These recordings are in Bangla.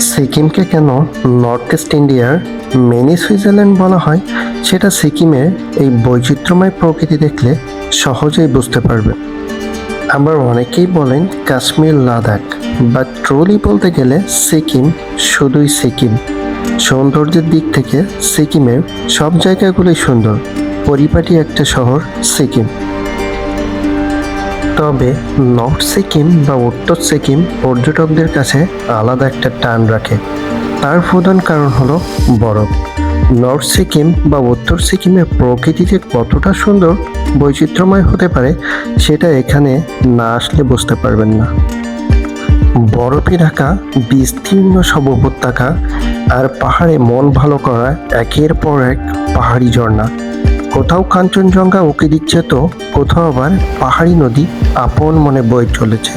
সিকিমকে কেন নর্থ ইস্ট ইন্ডিয়ার মিনি সুইজারল্যান্ড বলা হয়, সেটা সিকিমের এই বৈচিত্র্যময় প্রকৃতি দেখলে সহজেই বুঝতে পারবে। আবার অনেকেই বলেন কাশ্মীর লাদাখ, বা ট্রলি বলতে গেলে সিকিম শুধুই সিকিম। সৌন্দর্যের দিক থেকে সিকিমের সব জায়গাগুলোই সুন্দর, পরিপাটি একটা শহর সিকিম। তবে নর্থ সিকিম বা উত্তর সিকিম পর্যটকদের কাছে আলাদা একটা টান রাখে। তার প্রধান কারণ হলো বরফ। নর্থ সিকিম বা উত্তর সিকিমের প্রকৃতিতে কতটা সুন্দর বৈচিত্র্যময় হতে পারে, সেটা এখানে না আসলে বুঝতে পারবেন না। বরফে ঢাকা, বিস্তীর্ণ সব উপত্যকা আর পাহাড়ে মন ভালো করা একের পর এক পাহাড়ি ঝর্ণা। কোথাও কাঞ্চনজঙ্ঘা উঁকি দিচ্ছে তো, কোথাও আবার পাহাড়ি নদী আপন মনে বয়ে চলেছে।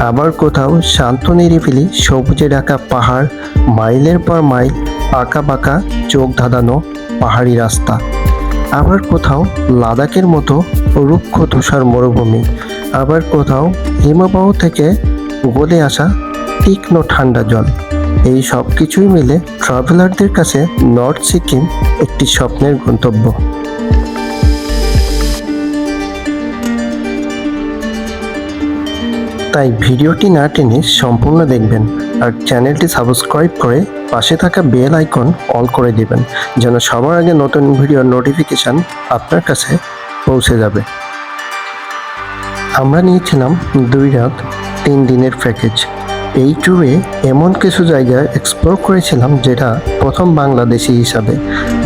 আবার কোথাও শান্ত নিরিবিলি সবুজে ঢাকা পাহাড়, মাইলের পর মাইল আঁকা বাঁকা চোখ ধাঁধানো পাহাড়ি রাস্তা। আবার কোথাও লাদাখের মতো রুক্ষ তুষার মরুভূমি। আবার কোথাও হিমবাহ থেকে গলে আসা তীক্ষ্ণ ঠান্ডা জল। এই সব কিছুই মিলে ট্রাভেলারদের কাছে নর্থ সিকিম একটি স্বপ্নের গন্তব্য। তাই ভিডিওটি না টেনে সম্পূর্ণ দেখবেন আর চ্যানেলটি সাবস্ক্রাইব করে পাশে থাকা বেল আইকন অল করে দিবেন, যেন সবার আগে নতুন ভিডিওর নোটিফিকেশান আপনার কাছে পৌঁছে যাবে। আমরা নিয়েছিলাম দুই রাত তিন দিনের প্যাকেজ এই ট্যুরে এমন কিছু জায়গা এক্সপ্লোর করেছিলাম যেটা প্রথম বাংলাদেশি হিসাবে,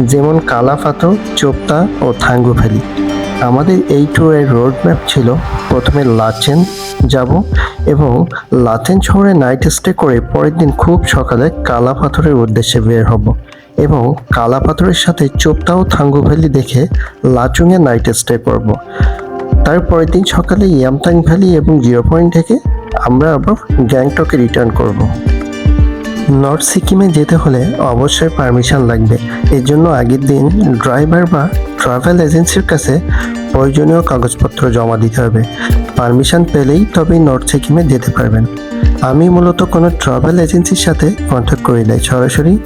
যেমন কালাপাথর চোপতা ও থাঙ্গু ভ্যালি। আমাদের এই ট্যুরের রোড ম্যাপ ছিল প্রথমে লাচেন যাব এবং লাচেন শহরে নাইট স্টে করে পরের দিন খুব সকালে কালা পাথরের উদ্দেশ্যে বের হব এবং কালা পাথরের সাথে চোপতা ও থাঙ্গু ভ্যালি দেখে লাচুংয়ে নাইট স্টে করব। তারপরের দিন সকালে ইয়ামতাং ভ্যালি এবং জিরো পয়েন্ট থেকে আমরা আবার গ্যাংটকে রিটার্ন করব। নর্থ সিকিমে যেতে হলে অবশ্যই পারমিশন লাগবে। এর জন্য আগের দিন ড্রাইভার বা ট্রাভেল এজেন্সির কাছে প্রয়োজনীয় কাগজপত্র জমা দিতে হবে। পারমিশন পেলেই তবেই নর্থ সিকিমে যেতে পারবেন। আমি মূলত কোনো ট্রাভেল এজেন্সির সাথে কন্ট্যাক্ট করি নাই। সরাসরি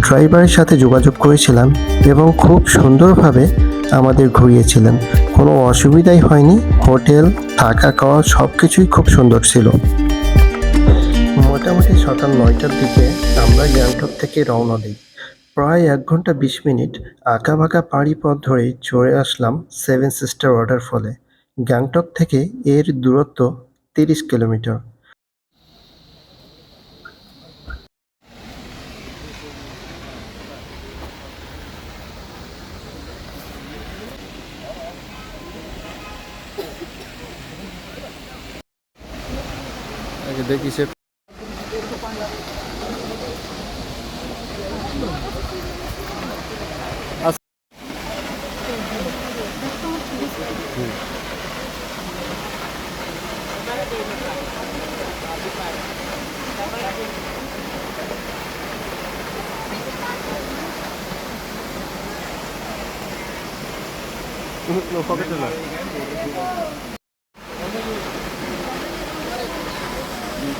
ড্রাইভারের সাথে যোগাযোগ করেছিলাম এবং খুব সুন্দরভাবে আমাদের ঘুরিয়েছিলেন। কোনো অসুবিধাই হয়নি। হোটেল, থাকা খাওয়া সব কিছুই খুব সুন্দর ছিল। মোটামুটি সকাল নয়টার দিকে আমরা গ্যাংটক থেকে রওনা দিই। প্রায় এক ঘণ্টা বিশ মিনিট আঁকা বাঁকা পাড়ি পথ ধরে চড়ে আসলাম সেভেন সিস্টার ওয়াটারফলে। গ্যাংটক থেকে এর দূরত্ব তিরিশ কিলোমিটার। আগে দেখি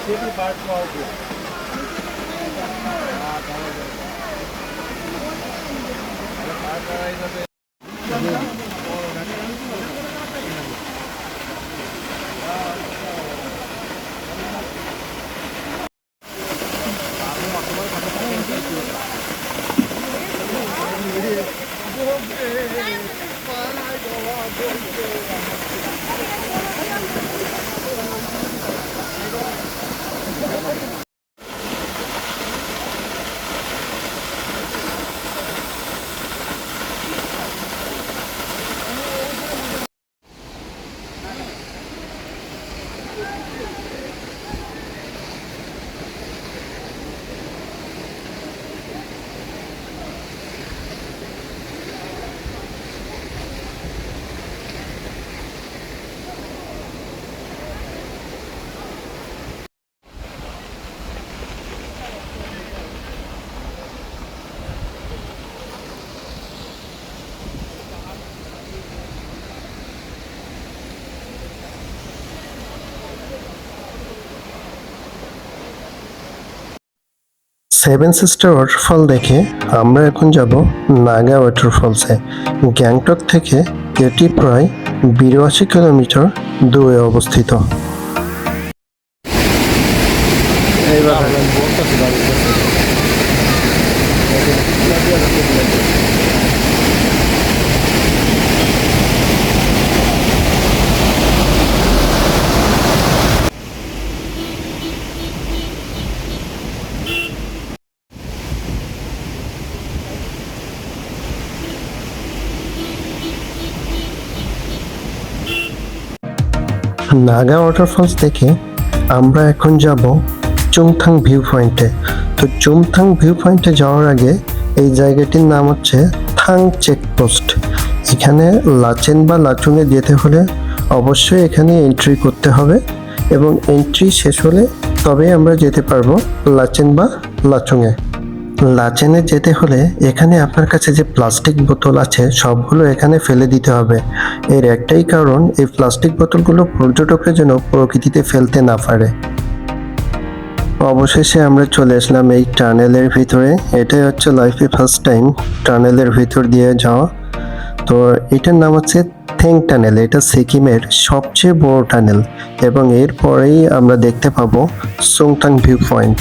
સિટી પાર્કમાં આવજો? પાર્ક કરાવી সেভেন সিস্টার ওয়াটারফল দেখে আমরা এখন যাব নাগা ওয়াটারফলসে। গ্যাংটক থেকে এটি প্রায় বিরাশি কিলোমিটার দূরে অবস্থিত। এইবার নাগা ওয়াটারফলস দেখে আমরা এখন যাব চুংথাং ভিউ পয়েন্টে তো চুংথাং ভিউ পয়েন্টে যাওয়ার আগে এই জায়গাটির নাম হচ্ছে থাং চেকপোস্ট। এখানে লাচেন বা লাচুংয়ে যেতে হলে অবশ্যই এখানে এন্ট্রি করতে হবে এবং এন্ট্রি শেষ হলে তবেই আমরা যেতে পারব লাচেন বা লাচুংয়ে লাচেনে যেতে হলে এখানে আপনার কাছে যে প্লাস্টিক বোতল আছে, সবগুলো এখানে ফেলে দিতে হবে। এর একটাই কারণ, এই প্লাস্টিক বোতলগুলো পর্যটকরা যেন প্রকৃতিতে ফেলতে না পারে। অবশেষে আমরা চলে আসলাম এই টানেলের ভিতরে। এটাই হচ্ছে লাইফে ফার্স্ট টাইম টানেলের ভিতর দিয়ে যাওয়া। তো এটার নাম হচ্ছে থেং টানেল এটা সিকিমের সবচেয়ে বড় টানেল। এবং এরপরেই আমরা দেখতে পাবো Sungtang view point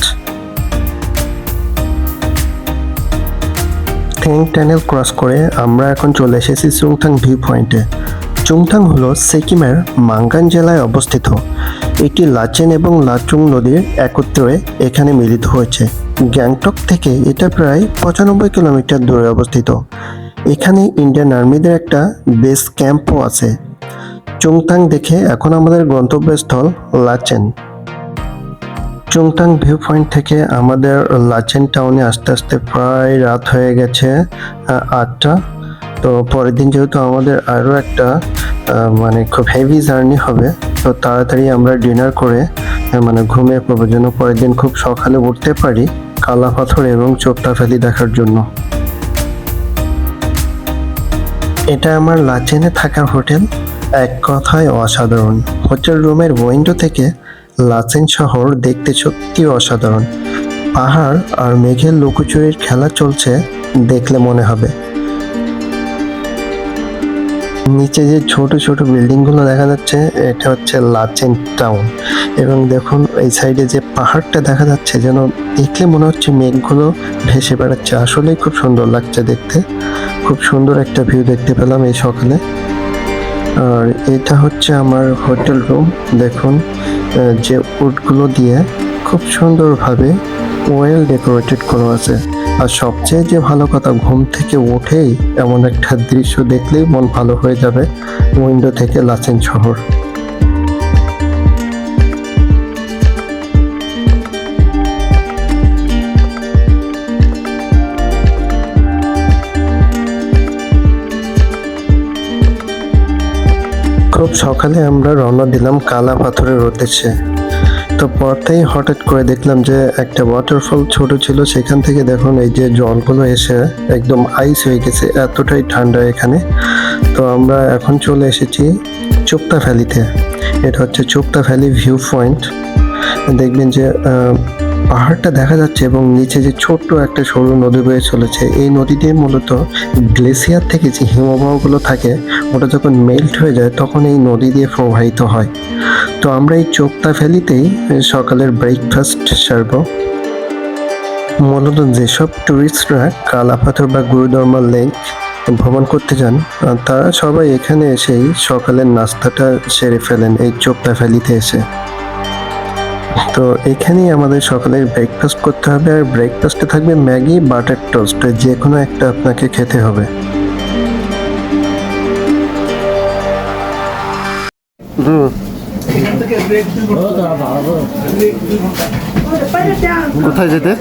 Theng tunnel cross করে আমরা এখন চলে এসেছি চুংথাং ভিউ পয়েন্টে চুংথাং হলো সিকিমের মাঙ্গান জেলায় অবস্থিত। এটি লাচেন এবং লাচুং নদীর একত্রে এখানে মিলিত হয়েছে। গ্যাংটক থেকে এটা প্রায় পঁচানব্বই কিলোমিটার দূরে অবস্থিত। এখানে ইন্ডিয়ান আর্মিদের একটা বেস ক্যাম্পও আছে। চুংথাং দেখে এখন আমাদের গন্তব্যস্থল লাচেন চুংটাং ভিউ পয়েন্ট থেকে আমাদের লাচেন টাউনে আস্তে আস্তে প্রায় রাত হয়ে গেছে আটটা। তো পরের দিন যেহেতু আমাদের আরও একটা মানে খুব হেভি জার্নি হবে, তো তাড়াতাড়ি আমরা ডিনার করে মানে ঘুমিয়ে পড়ব যেন পরের দিন খুব সকালে উঠতে পারি কালা পাথর এবং চোপটা ফেলি দেখার জন্য। এটা আমার লাচেনে থাকার হোটেল, এক কথায় অসাধারণ। হোটেল রুমের উইন্ডো থেকে লাচেন শহর দেখতে সত্যি অসাধারণ। পাহাড় আর মেঘের লুকোচুরির খেলা চলছে, দেখলে মনে হবে। নিচে যে ছোট ছোট বিল্ডিংগুলো দেখা যাচ্ছে, এটা হচ্ছে লাচেন টাউন। এবং দেখুন, এই সাইডে যে পাহাড়টা দেখা যাচ্ছে, যেন দেখলে মনে হচ্ছে মেঘগুলো ভেসে বেড়াচ্ছে। আসলেই খুব সুন্দর লাগছে দেখতে। খুব সুন্দর একটা ভিউ দেখতে পেলাম এই সকালে। আর এটা হচ্ছে আমার হোটেল রুম। দেখুন যে উডগুলো দিয়ে খুব সুন্দরভাবে ওয়েল ডেকোরেটেড করা আছে। আর সবচেয়ে যে ভালো কথা, ঘুম থেকে উঠেই এমন একটা দৃশ্য দেখলেই মন ভালো হয়ে যাবে। উইন্ডো থেকে লাচেন শহর। খুব সকালে আমরা রওনা দিলাম কালা পাথরের উদ্দেশ্যে। তো পথেই হঠাৎ করে দেখলাম যে একটা ওয়াটারফল ছোট ছিল, সেখান থেকে দেখুন এই যে জলগুলো এসে একদম আইস হয়ে গেছে, এতটাই ঠান্ডা এখানে। তো আমরা এখন চলে এসেছি চুপ্তা ভ্যালিতে এটা হচ্ছে চুপ্তা ভ্যালি ভিউ পয়েন্ট দেখবেন যে পাহাড়টা দেখা যাচ্ছে এবং নিচে যে ছোট্ট একটা সরু নদী বয়ে চলেছে, এই নদীতে মূলত গ্লেসিয়ার থেকে যে হিমবাহগুলো থাকে, ওটা যখন মেল্ট হয়ে যায়, তখন এই নদী দিয়ে প্রবাহিত হয়। তো আমরা এই চোপ্তা ভ্যালিতেই সকালের ব্রেকফাস্ট সারব। মূলত যেসব টুরিস্টরা কালাপাথর বা গুরুদর্মা লেক ভ্রমণ করতে যান, তারা সবাই এখানে এসেই সকালের নাস্তাটা সেরে ফেলেন, এই চোপ্তা ভ্যালিতে এসে। তো এখানেই আমাদের সকালের ব্রেকফাস্ট করতে হবে। আর ব্রেকফাস্টে থাকবে ম্যাগি, বাটার টোস্ট। যে কোনো একটা আপনাকে খেতে হবে। কোথায় যেতে?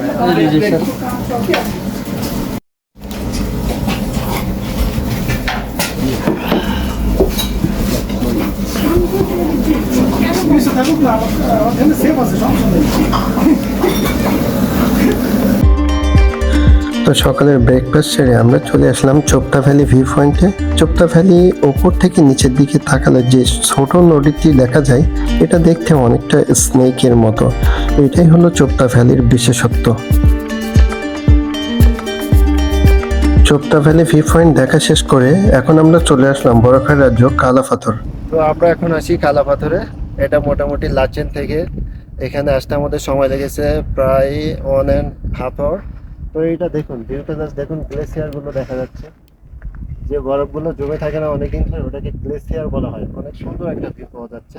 তো সকালের ব্রেকফাস্ট সেরে আমরা চলে আসলাম চোপ্তা ভ্যালি ভিউ পয়েন্টে চোপ্তা ভ্যালি ওপর থেকে নিচের দিকে তাকালে যে ছোট নদীটি দেখা যায়, এটা দেখতে অনেকটা স্নেকের মতো। এটাই হলো চোপ্তা ভ্যালির বিশেষত্ব। চোপ্তা ভ্যালি ভিউ পয়েন্ট দেখা শেষ করে এখন আমরা চলে আসলাম বরফের রাজ্য কালাপাথর। তো আমরা এখন আসি কালা পাথরে এটা মোটামুটি লাচেন থেকে এখানে আসতে আমাদের সময় লেগেছে প্রায় ওয়ান অ্যান্ড হাফ আওয়ার তো এইটা দেখুন, ভিউটা জাস্ট দেখুন গ্লেসিয়ারগুলো দেখা যাচ্ছে। যে বরফগুলো জমে থাকে না অনেকদিন ধরে, ওটাকে গ্লেসিয়ার বলা হয়। অনেক সুন্দর একটা ভিউ পাওয়া যাচ্ছে।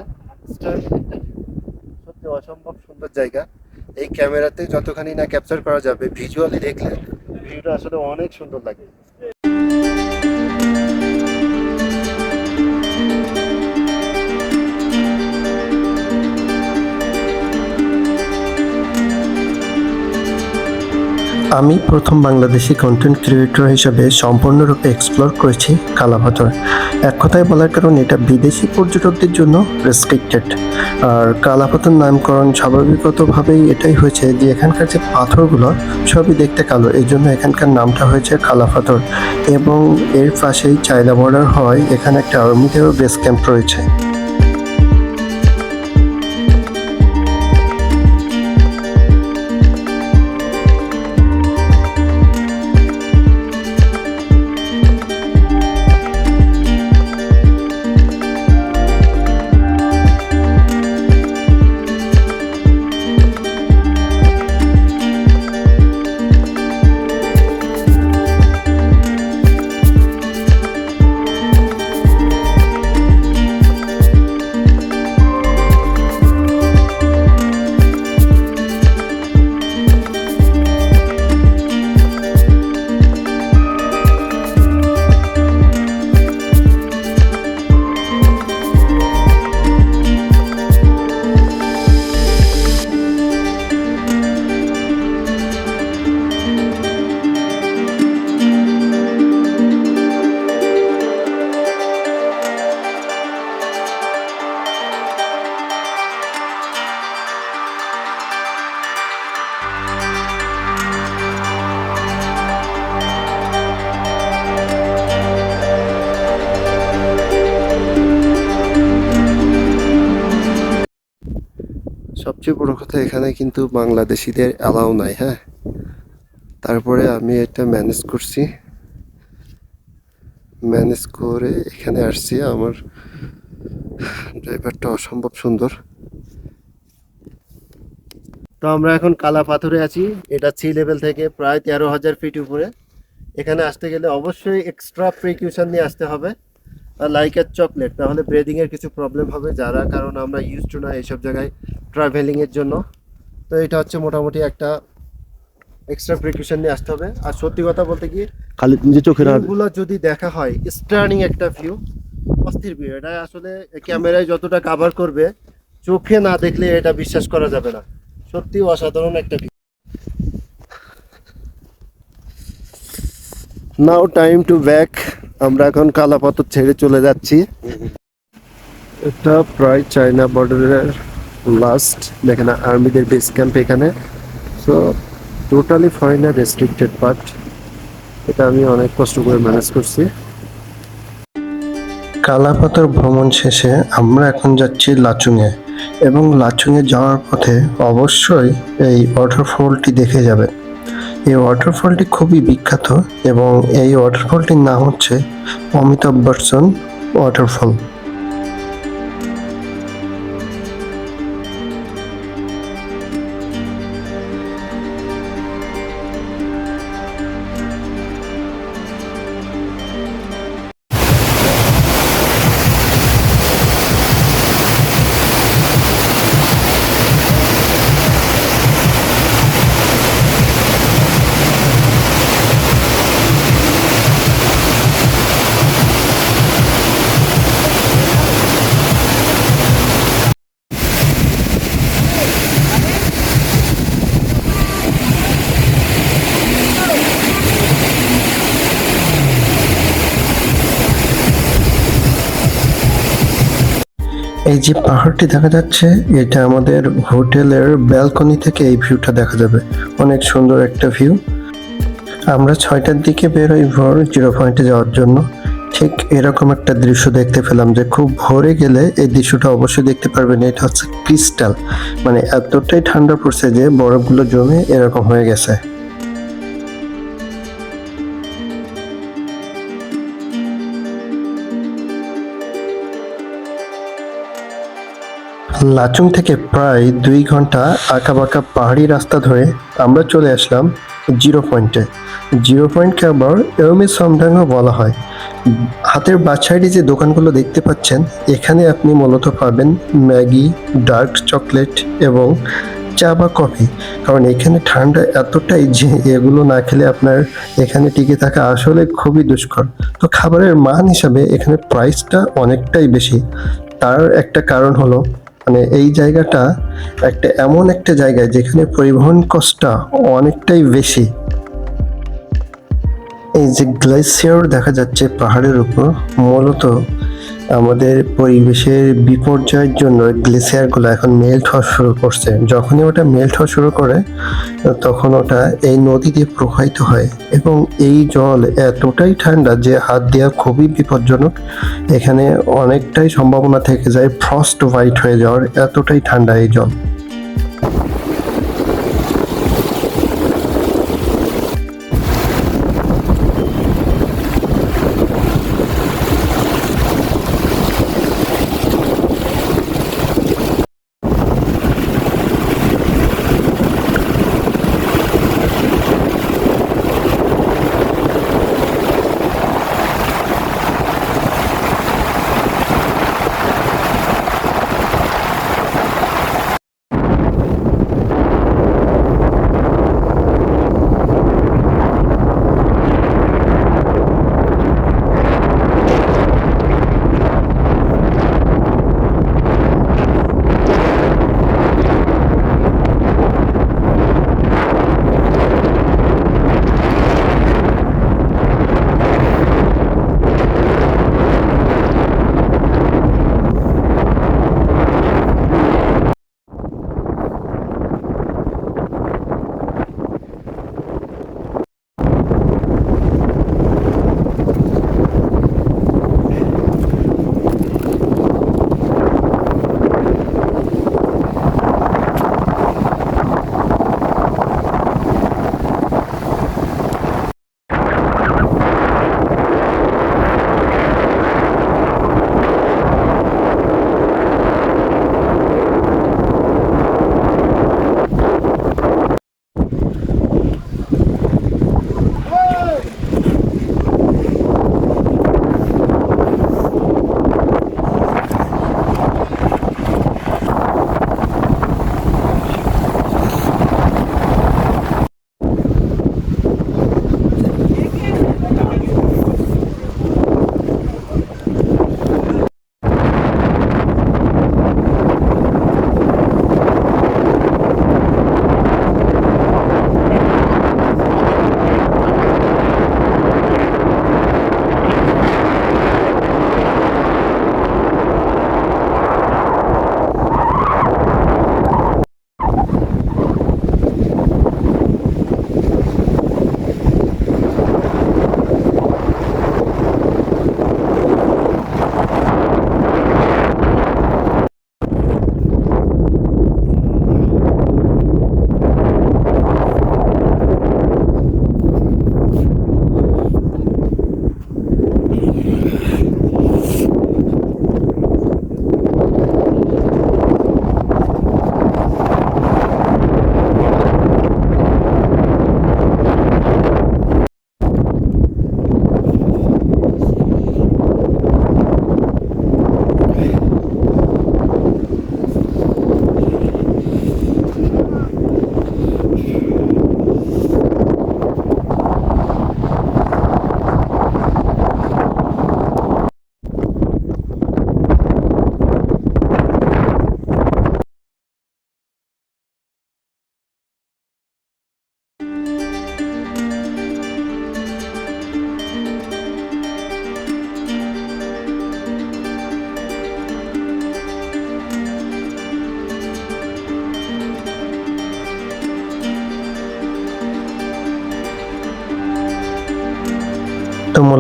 সত্যি অসম্ভব সুন্দর জায়গা। এই ক্যামেরাতে যতখানি না ক্যাপচার করা যাবে ভিজুয়ালি দেখলে ভিউটা আসলে অনেক সুন্দর লাগে। আমি প্রথম বাংলাদেশি কন্টেন্ট ক্রিয়েটর হিসেবে সম্পূর্ণরূপে এক্সপ্লোর করেছি কালাপাথর এক কথায় বলার কারণ এটা বিদেশি পর্যটকদের জন্য রেস্ট্রিক্টেড আর কালাপাথর নামকরণ স্বাভাবিকতভাবেই এটাই হয়েছে যে এখানকার যে পাথরগুলো সবই দেখতে কালো। এই জন্য এখানকার নামটা হয়েছে কালাপাথর এবং এর পাশেই চায়না বর্ডার হয় এখানে একটা আর্মিদেরও বেস ক্যাম্প রয়েছে। সবচেয়ে বড় কথা এখানে কিন্তু বাংলাদেশিদের অ্যালাউ নাই হ্যাঁ? তারপরে আমি এটা ম্যানেজ করছি। ম্যানেজ করে এখানে আসছি। আমার ড্রাইভারটা অসম্ভব সুন্দর। তো আমরা এখন কালা পাথরে আছি। এটা সি লেভেল থেকে প্রায় তেরো হাজার ফিট উপরে। এখানে আসতে গেলে অবশ্যই এক্সট্রা প্রিকিউশন নিয়ে আসতে হবে। লাইক এর চকলেট তাহলে ব্রেদিং এর কিছু প্রবলেম হবে যারা কারণ আমরা ইউজ টু না এইসব জায়গায় ট্রাভেলিংয়ের জন্য। তো এটা হচ্ছে মোটামুটি একটা এক্সট্রা প্রিকশন নিয়ে আসতে হবে। আর সত্যি কথা বলতে কি খালি নিজে চোখের আর ভিউগুলো যদি দেখা হয় স্টার্নিং একটা ভিউ অস্থির ভিউ এটা আসলে ক্যামেরায় যতটা কভার করবে চোখে না দেখলে এটা বিশ্বাস করা যাবে না। সত্যি অসাধারণ একটা view now time to back আমরা এখন কালাপাথর ছেড়ে চলে যাচ্ছি। এটা প্রায় চায়না বর্ডারের লাস্ট দেখেন আর্মিদের বেস ক্যাম্প এখানে। So totally foreigner restricted part এটা আমি অনেক কষ্ট করে ম্যানেজ করছি। কালাপাথর ভ্রমণ শেষে আমরা এখন যাচ্ছি লাচুংয়ে, এবং লাচুংয়ে যাওয়ার পথে অবশ্যই এই ওয়াটারফলটি দেখে যাবে। এই ওয়াটারফলটি খুবই বিখ্যাত এবং এই ওয়াটারফলটির নাম হচ্ছে অমিতাভ বচ্চন ওয়াটারফল যে পাহাড়টি দেখা যাচ্ছে, এটা আমাদের হোটেলের ব্যালকনি থেকে এই ভিউটা দেখা যাবে। অনেক সুন্দর একটা ভিউ। আমরা ছয়টার দিকে বেরোই ভোর জিরো পয়েন্টে যাওয়ার জন্য। ঠিক এরকম একটা দৃশ্য দেখতে পেলাম যে খুব ভোরে গেলে এই দৃশ্যটা অবশ্যই দেখতে পারবেন। এটা হচ্ছে ক্রিস্টাল। মানে এতটাই ঠান্ডা পড়ছে যে বরফগুলো জমে এরকম হয়ে গেছে। লাচুং থেকে প্রায় দুই ঘণ্টা আঁকাবাঁকা পাহাড়ি রাস্তা ধরে আমরা চলে আসলাম জিরো পয়েন্টে। জিরো পয়েন্টকে আবার এরমি সমডাঙ্গও বলা হয়। হাতের বাঁ সাইডে যে দোকানগুলো দেখতে পাচ্ছেন, এখানে আপনি মূলত পাবেন ম্যাগি, ডার্ক চকলেট এবং চা বা কফি। কারণ এখানে ঠান্ডা এতটাই যে এগুলো না খেলে আপনার এখানে টিকে থাকা আসলে খুবই দুষ্কর। তো খাবারের মান হিসাবে এখানে প্রাইসটা অনেকটাই বেশি। তার একটা কারণ হলো মানে এই জায়গাটা একটা এমন একটা জায়গায় যেখানে পরিবহন কষ্টটা অনেকটাই বেশি। এই যে গ্লেসিয়ার দেখা যাচ্ছে পাহাড়ের উপর, মূলত আমাদের পরিবেশের বিপর্যয়ের জন্য গ্লেসিয়ারগুলো এখন মেল্ট হওয়া শুরু করছে। যখনই ওটা মেল্ট হওয়া শুরু করে, তখন ওটা এই নদী দিয়ে প্রবাহিত হয় এবং এই জল এতটাই ঠান্ডা যে হাত দেওয়া খুবই বিপজ্জনক। এখানে অনেকটাই সম্ভাবনা থেকে যায় ফ্রস্ট হোয়াইট হয়ে যাওয়ার, এতটাই ঠান্ডা এই জল।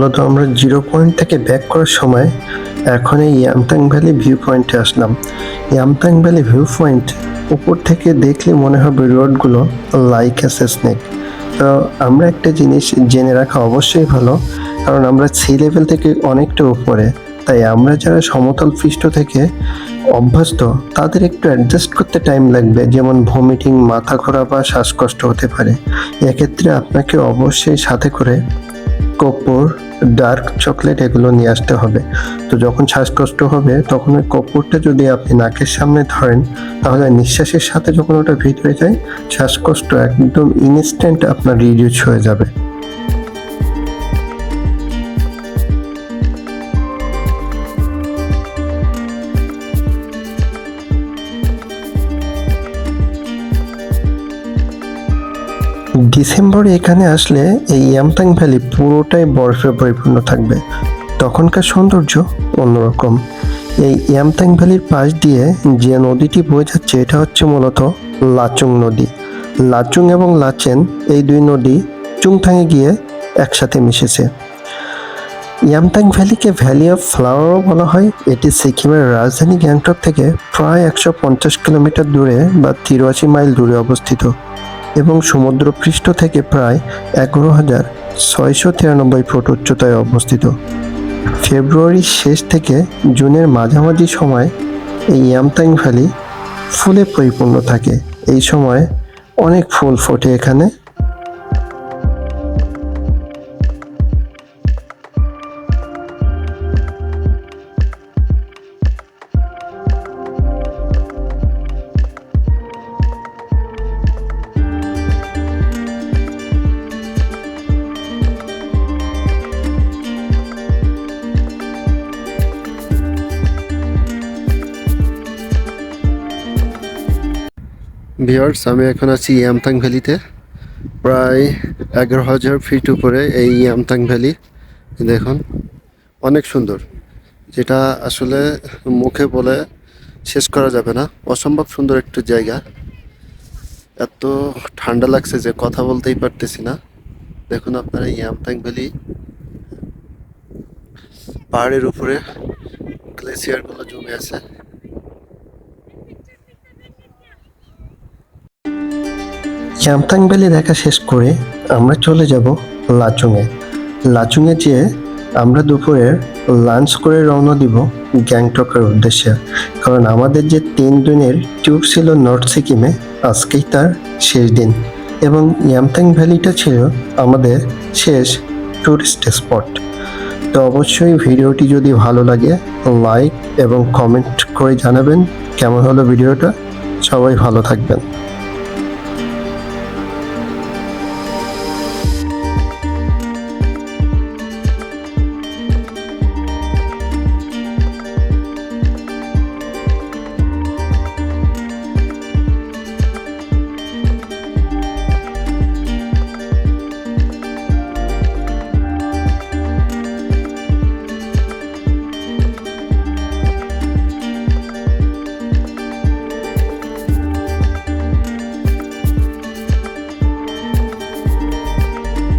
মূলত আমরা জিরো পয়েন্ট থেকে ব্যাক করার সময় এখন এই ইয়ামতাং ভ্যালি ভিউ পয়েন্টে আসলাম। ইয়ামতাং ভ্যালি ভিউ পয়েন্ট উপর থেকে দেখলে মনে হবে রোডগুলো লাইক অ্যাস স্নেক তো আমরা একটা জিনিস জেনে রাখা অবশ্যই ভালো, কারণ আমরা সি লেভেল থেকে অনেকটা উপরে, তাই আমরা যারা সমতল পৃষ্ঠ থেকে অভ্যস্ত, তাদের একটু অ্যাডজাস্ট করতে টাইম লাগবে, যেমন ভমিটিং মাথা ঘোরা বা শ্বাসকষ্ট হতে পারে। এক্ষেত্রে আপনাকে অবশ্যই সাথে করে কর্পূর ডার্ক চকলেট এগুলো নিয়ে আসতে হবে। তো যখন শ্বাসকষ্ট হবে, তখন ওই কপুরটা যদি আপনি নাকের সামনে ধরেন, তাহলে নিঃশ্বাসের সাথে যখন ওটা ভিতরে যায়, শ্বাসকষ্ট একদম ইনস্ট্যান্ট আপনার রিডিউস হয়ে যাবে। ডিসেম্বরে এখানে আসলে এই ইয়ামতাং ভ্যালি পুরোটাই বরফে পরিপূর্ণ থাকবে। তখনকার সৌন্দর্য অন্যরকম। এই ইয়ামতাং ভ্যালির পাশ দিয়ে যে নদীটি বয়ে যাচ্ছে, এটা হচ্ছে মূলত লাচুং নদী। লাচুং এবং লাচেন এই দুই নদী চুংথাঙে গিয়ে একসাথে মিশেছে। ইয়ামতাং ভ্যালিকে ভ্যালি অফ ফ্লাওয়ারও বলা হয়। এটি সিকিমের রাজধানী গ্যাংটক থেকে প্রায় একশো পঞ্চাশ কিলোমিটার দূরে বা তিরাশি মাইল দূরে অবস্থিত। এবং সমুদ্রপৃষ্ঠ থেকে প্রায় এগারো হাজার ছয়শো তিরানব্বই ফুট উচ্চতায় অবস্থিত। ফেব্রুয়ারির শেষ থেকে জুনের মাঝামাঝি সময় এই ইয়ামতাং ভ্যালি ফুলে পরিপূর্ণ থাকে। এই সময় অনেক ফুল ফোটে এখানে। ভিওর্স আমি এখন আছি ইয়ামথাং ভ্যালিতে। প্রায় এগারো হাজার ফিট উপরে এই ইয়ামথাং ভ্যালি, দেখুন, অনেক সুন্দর। যেটা আসলে মুখে বলে শেষ করা যাবে না। অসম্ভব সুন্দর একটু জায়গা। এত ঠান্ডা লাগছে যে কথা বলতেই পারতেছি না। দেখুন আপনারা ইয়ামথাং ভ্যালি, পাহাড়ের উপরে গ্লেসিয়ারগুলো জমে আছে। ইয়ামতাং ভ্যালি দেখা শেষ করে আমরা চলে যাব লাচুংয়ে লাচুংয়ে যেয়ে আমরা দুপুরের লাঞ্চ করে রওনা দিব গ্যাংটকের উদ্দেশ্যে। কারণ আমাদের যে তিন দিনের ট্যুর ছিল নর্থ সিকিমে আজকেই তার শেষ দিন। এবং ইয়ামতাং ভ্যালিটা ছিল আমাদের শেষ টুরিস্ট স্পট তো অবশ্যই ভিডিওটি যদি ভালো লাগে লাইক এবং কমেন্ট করে জানাবেন। কেমন হলো ভিডিওটা? সবাই ভালো থাকবেন।